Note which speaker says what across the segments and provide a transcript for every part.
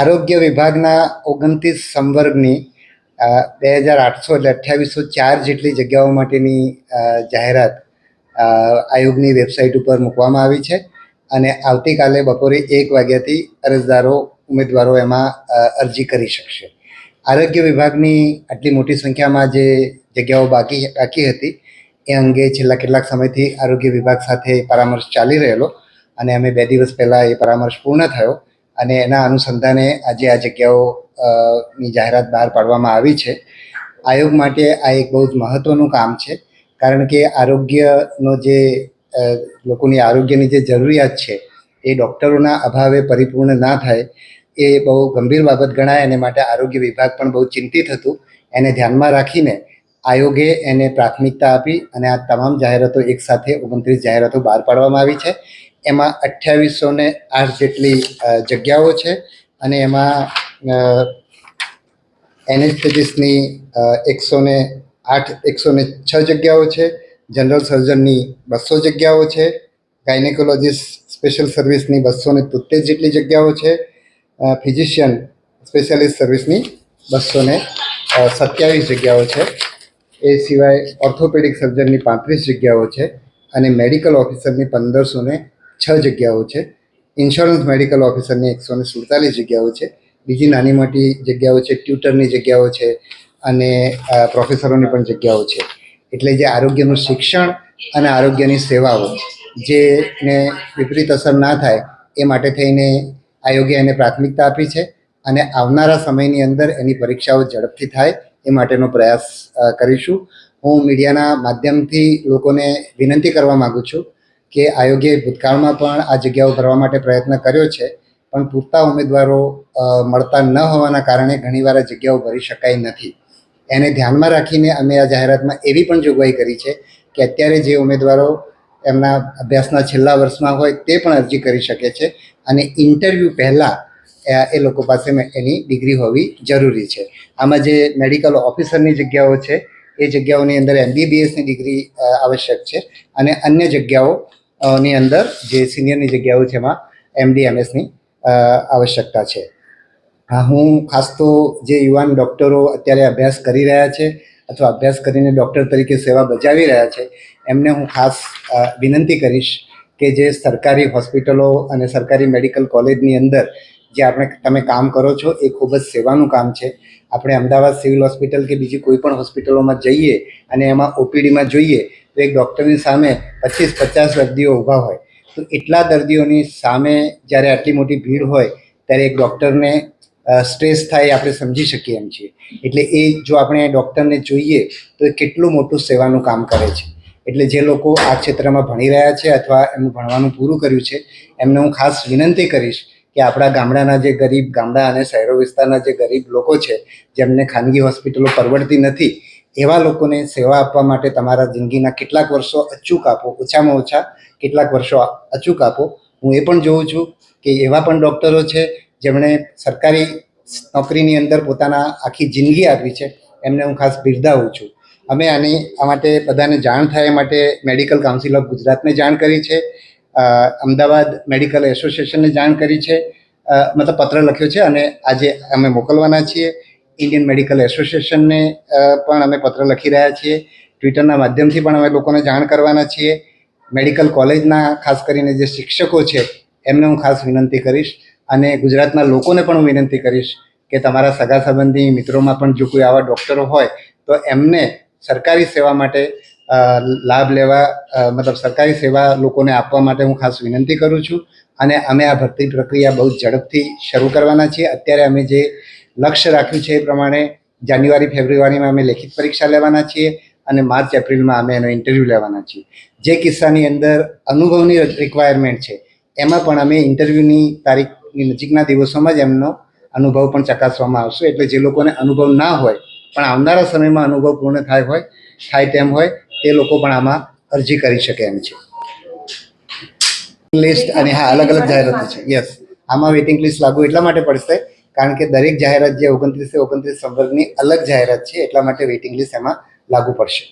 Speaker 1: આરોગ્ય વિભાગના ઓગણત્રીસ સંવર્ગની બે હજાર આઠસો એટલે અઠ્યાવીસો ચાર જેટલી જગ્યાઓ માટેની જાહેરાત આયોગની વેબસાઇટ ઉપર મૂકવામાં આવી છે. અને આવતીકાલે બપોરે એક વાગ્યાથી અરજદારો, ઉમેદવારો એમાં અરજી કરી શકશે. આરોગ્ય વિભાગની આટલી મોટી સંખ્યામાં જે જગ્યાઓ બાકી બાકી હતી, એ અંગે છેલ્લા કેટલાક સમયથી આરોગ્ય વિભાગ સાથે પરામર્શ ચાલી રહેલો. અને અમે બે દિવસ પહેલાં એ પરામર્શ પૂર્ણ થયો અને એના અનુસંધાને આજે આ જગ્યાઓ ની જાહેરાત બહાર પાડવામાં આવી છે. આયોગ માટે આ એક બહુ જ મહત્ત્વનું કામ છે, કારણ કે આરોગ્યનો જે લોકોની આરોગ્યની જે જરૂરિયાત છે, એ ડૉક્ટરોના અભાવે પરિપૂર્ણ ના થાય, એ બહુ ગંભીર બાબત ગણાય અને માટે આરોગ્ય વિભાગ પણ બહુ ચિંતિત હતું. એને ધ્યાનમાં રાખીને આયોગે એને પ્રાથમિકતા આપી અને આ તમામ જાહેરાતો એકસાથે ઓગણત્રીસ જાહેરાતો બહાર પાડવામાં આવી છે. એમાં અઠ્યાવીસો ને આઠ જેટલી જગ્યાઓ છે અને એમાં એનેસ્થેટિસની એકસો ને આઠ, એકસો ને છ જગ્યાઓ છે, જનરલ સર્જનની બસો જગ્યાઓ છે, ગાયનેકોલોજીસ્ટ સ્પેશિયલ સર્વિસની બસો ને તોતેર જેટલી જગ્યાઓ છે ફિઝિશિયન સ્પેશિયાલિસ્ટ સર્વિસની બસો ને સત્યાવીસ જગ્યાઓ છે, એ સિવાય ઓર્થોપેડિક સર્જનની પાંત્રીસ જગ્યાઓ છે અને મેડિકલ ઓફિસરની પંદરસો ને છ જગ્યાઓ છે. ઇન્સ્યોરન્સ મેડિકલ ઓફિસરની એકસો ને સુડતાલીસ જગ્યાઓ છે. બીજી નાની મોટી જગ્યાઓ છે ટ્યુટરની જગ્યાઓ છે અને પ્રોફેસરોની પણ જગ્યાઓ છે. એટલે જે આરોગ્યનું શિક્ષણ અને આરોગ્યની સેવાઓ જેને વિપરીત અસર ના થાય એ માટે થઈને આયોગે એને પ્રાથમિકતા આપી છે અને આવનારા સમયની અંદર એની પરીક્ષાઓ ઝડપથી થાય એ માટેનો પ્રયાસ કરીશું. હું મીડિયાના માધ્યમથી લોકોને વિનંતી કરવા માગું છું કે આયોગે ભૂતકાળમાં પણ આ જગ્યાઓ ભરવા માટે પ્રયત્ન કર્યો છે, પણ પૂરતા ઉમેદવારો મળતા ન હોવાના કારણે ઘણીવાર આ જગ્યાઓ ભરી શકાય નથી. એને ધ્યાનમાં રાખીને અમે આ જાહેરાતમાં એવી પણ જોગવાઈ કરી છે કે અત્યારે જે ઉમેદવારો એમના અભ્યાસના છેલ્લા વર્ષમાં હોય તે પણ અરજી કરી શકે છે અને ઇન્ટરવ્યૂ પહેલાં એ લોકો પાસે એની ડિગ્રી હોવી જરૂરી છે. આમાં જે મેડિકલ ઓફિસરની જગ્યાઓ છે, એ જગ્યાઓની અંદર એમબીબીએસની ડિગ્રી આવશ્યક છે અને અન્ય જગ્યાઓ ની અંદર જે સિનિયરની જગ્યાઓ છે એમાં એમડી એમએસની આવશ્યકતા છે. હા, હું ખાસ તો જે યુવાન ડૉક્ટરો અત્યારે અભ્યાસ કરી રહ્યા છે અથવા અભ્યાસ કરીને ડૉક્ટર તરીકે સેવા બજાવી રહ્યા છે, એમને હું ખાસ વિનંતી કરીશ કે જે સરકારી હોસ્પિટલો અને સરકારી મેડિકલ કોલેજની અંદર જે આપણે તમે કામ કરો છો એ ખૂબ જ સેવાનું કામ છે. આપણે અમદાવાદ સિવિલ હોસ્પિટલ કે બીજી કોઈ પણ હોસ્પિટલોમાં જઈએ અને એમાં ઓપીડીમાં જોઈએ તો એક ડૉક્ટરની સામે પચીસ પચાસ દર્દીઓ ઊભા હોય. તો એટલા દર્દીઓની સામે જ્યારે આટલી મોટી ભીડ હોય, ત્યારે એક ડૉક્ટરને સ્ટ્રેસ થાય આપણે સમજી શકીએ એમ છીએ. એટલે એ જો આપણે ડૉક્ટરને જોઈએ, તો એ કેટલું મોટું સેવાનું કામ કરે છે. એટલે જે લોકો આ ક્ષેત્રમાં ભણી રહ્યા છે અથવા એમનું ભણવાનું પૂરું કર્યું છે, એમને હું ખાસ વિનંતી કરીશ કે આપણા ગામડાના જે ગરીબ ગામડા અને શહેરો વિસ્તારના જે ગરીબ લોકો છે, જેમને ખાનગી હોસ્પિટલો પરવડતી નથી એવા લોકોને સેવા આપવા માટે તમારા જિંદગીના કેટલાક વર્ષો અચૂક આપો, ઓછામાં ઓછા કેટલાક વર્ષો અચૂક આપો. હું એ પણ જોઉં છું કે એવા પણ ડૉક્ટરો છે જેમણે સરકારી નોકરીની અંદર પોતાના આખી જિંદગી આપી છે. એમને હું ખાસ બિરદાવું છું. અમે આની આ માટે બધાને જાણ થાય એ માટે મેડિકલ કાઉન્સિલ ઓફ ગુજરાતને જાણ કરી છે. અમદાવાદ મેડિકલ એસોસિએશનને જાણ કરી છે. મતલબ પત્ર લખ્યો છે અને આજે અમે મોકલવાના છીએ. ઇન્ડિયન મેડિકલ એસોસિએશનને પણ અમે પત્ર લખી રહ્યા છીએ. ટ્વિટરના માધ્યમથી પણ અમે લોકોને જાણ કરવાના છીએ. મેડિકલ કોલેજના ખાસ કરીને જે શિક્ષકો છે, એમને હું ખાસ વિનંતી કરીશ. અને ગુજરાતના લોકોને પણ હું વિનંતી કરીશ કે તમારા સગા સંબંધી, મિત્રોમાં પણ જો કોઈ આવા ડૉક્ટરો હોય, તો એમને સરકારી સેવા માટે લાભ લેવા મતલબ સરકારી સેવા લોકોને આપવા માટે હું ખાસ વિનંતી કરું છું. અને અમે આ ભરતી પ્રક્રિયા બહુ ઝડપથી શરૂ કરવાના છીએ. અત્યારે અમે જે લક્ષ્ય રાખ્યું છે એ પ્રમાણે જાન્યુઆરી, ફેબ્રુઆરીમાં અમે લેખિત પરીક્ષા લેવાના છીએ અને માર્ચ, એપ્રિલમાં અમે એનો ઇન્ટરવ્યૂ લેવાના છીએ. જે કિસ્સાની અંદર અનુભવની રિક્વાયરમેન્ટ છે, એમાં પણ અમે ઇન્ટરવ્યૂની તારીખની નજીકના દિવસોમાં જ એમનો અનુભવ પણ ચકાસવામાં આવશે. એટલે જે લોકોને અનુભવ ના હોય, પણ આવનારા સમયમાં અનુભવ પૂર્ણ થાય હોય, થાય તેમ હોય, તે લોકો પણ આમાં અરજી કરી શકે એમ છે. લિસ્ટ અને હા, અલગ અલગ જાહેરાતો છે. યસ આમાં વેઇટિંગ લિસ્ટ લાગુ એટલા માટે પડશે કારણ કે દરેક જાહેરાત જે ઓગણત્રીસે ઓગણત્રીસ સંવર્ગની અલગ જાહેરાત છે એટલા માટે વેઇટિંગ લિસ્ટ એમાં લાગુ પડશે.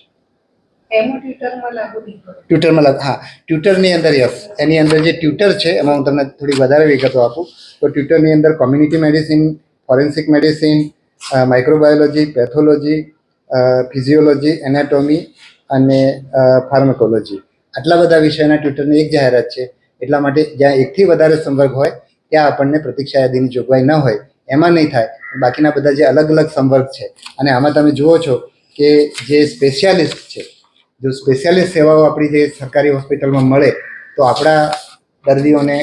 Speaker 2: એમાં ટ્વિટરમાં લાગુ
Speaker 1: હા ટ્વિટરની અંદર યસ એની અંદર જે ટ્વિટર છે એમાં હું તમને થોડી વધારે વિગતો આપું. તો ટ્વિટરની અંદર community medicine forensic medicine microbiology pathology physiology anatomy અને ફાર્મકોલોજી આટલા બધા વિષયના ટ્વિટરની એક જાહેરાત છે એટલા માટે જ્યાં એકથી વધારે સંવર્ગ હોય ત્યાં આપણને પ્રતીક્ષા યાદીની જોગવાઈ ન હોય. એમાં નહીં થાય. બાકીના બધા જે અલગ અલગ સંવર્ગ છે. અને આમાં તમે જુઓ છો કે જે સ્પેશિયાલિસ્ટ છે, જો સ્પેશિયાલિસ્ટ સેવાઓ આપણી જે સરકારી હોસ્પિટલમાં મળે, તો આપણા દર્દીઓને,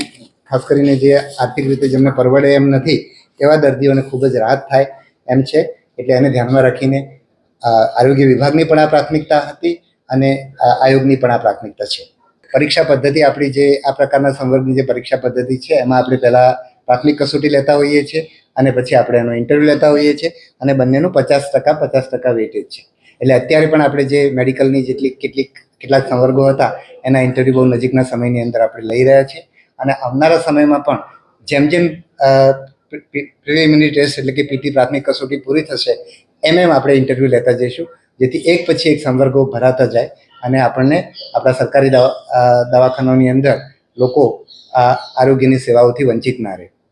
Speaker 1: ખાસ કરીને જે આર્થિક રીતે જેમને પરવડે એમ નથી, એવા દર્દીઓને ખૂબ જ રાહત થાય એમ છે. એટલે એને ધ્યાનમાં રાખીને આરોગ્ય વિભાગની પણ આ પ્રાથમિકતા હતી અને આયોગની પણ આ પ્રાથમિકતા છે. પરીક્ષા પદ્ધતિ આપણી જે આ પ્રકારના સંવર્ગની જે પરીક્ષા પદ્ધતિ છે, એમાં આપણે પહેલાં પ્રાથમિક કસોટી લેતા હોઈએ છીએ. અને પછી આપણે એનો ઇન્ટરવ્યૂ લેતા હોઈએ છીએ અને બંનેનું પચાસ ટકા પચાસ ટકા વેટેજ છે. એટલે અત્યારે પણ આપણે જે મેડિકલની જેટલી કેટલીક, કેટલાક સંવર્ગો હતા, એના ઇન્ટરવ્યૂ બહુ નજીકના સમયની અંદર આપણે લઈ રહ્યા છીએ. અને આવનારા સમયમાં પણ જેમ જેમ પ્રિલિમિનરી ટેસ્ટ એટલે કે પીટી પ્રાથમિક કસોટી પૂરી થશે, એમ એમ આપણે ઇન્ટરવ્યૂ લેતા જઈશું. જેથી એક પછી એક સંવર્ગો ભરાતા જાય અને આપણને આપણા સરકારી દવા દવાખાનાની અંદર લોકો આ આરોગ્યની સેવાઓથી વંચિત ના રહે.